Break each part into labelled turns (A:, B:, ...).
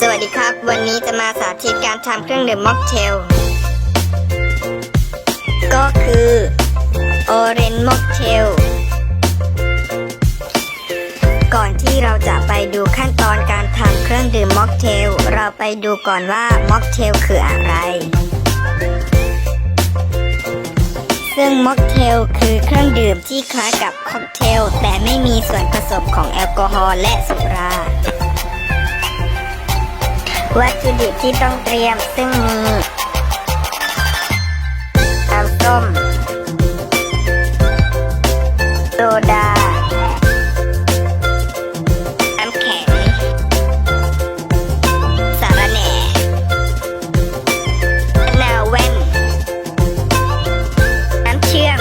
A: สวัสดีครับ วันนี้จะมาสาธิตการทำเครื่องดื่มม็อกเทล ก็คือออเรนม็อกเทล ก่อนที่เราจะไปดูขั้นตอนการทำเครื่องดื่มม็อกเทล เราไปดูก่อนว่าม็อกเทลคืออะไร ซึ่งม็อกเทลคือเครื่องดื่มที่คล้ายกับค็อกเทล แต่ไม่มีส่วนผสมของแอลกอฮอล์และสุรา วัตถุดิบที่ต้องเตรียมซึ่งมีน้ำส้ม โซดา น้ำแข็ง สาระแหน่มะนาวแว่น น้ำเชื่อม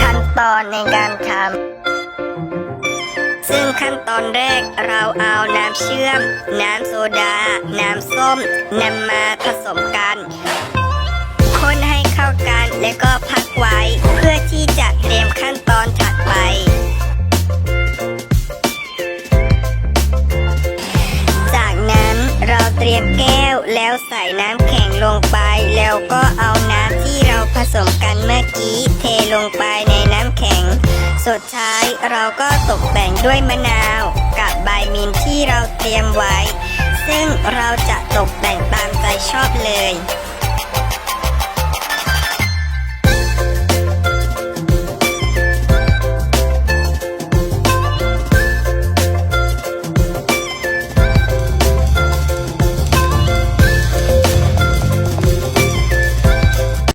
A: ขั้นตอนในการทำ ซึ่งขั้นตอนแรกเราเอาน้ำเชื่อม น้ำโซดา น้ำส้มนำมาผสมกันคนให้เข้ากันแล้วก็พักไว้ เพื่อที่จะเตรียมขั้นตอนถัดไปจากนั้นเราเตรียมแก้วแล้วใส่น้ำแข็งลงไป แล้วก็เอาน้ำที่เราผสมกันเมื่อกี้ เทลงไปใน สุดท้ายเราก็ตกแต่งด้วยมะนาวกับใบมินท์ที่เราเตรียมไว้ ซึ่งเราจะตกแต่งตามใจชอบเลย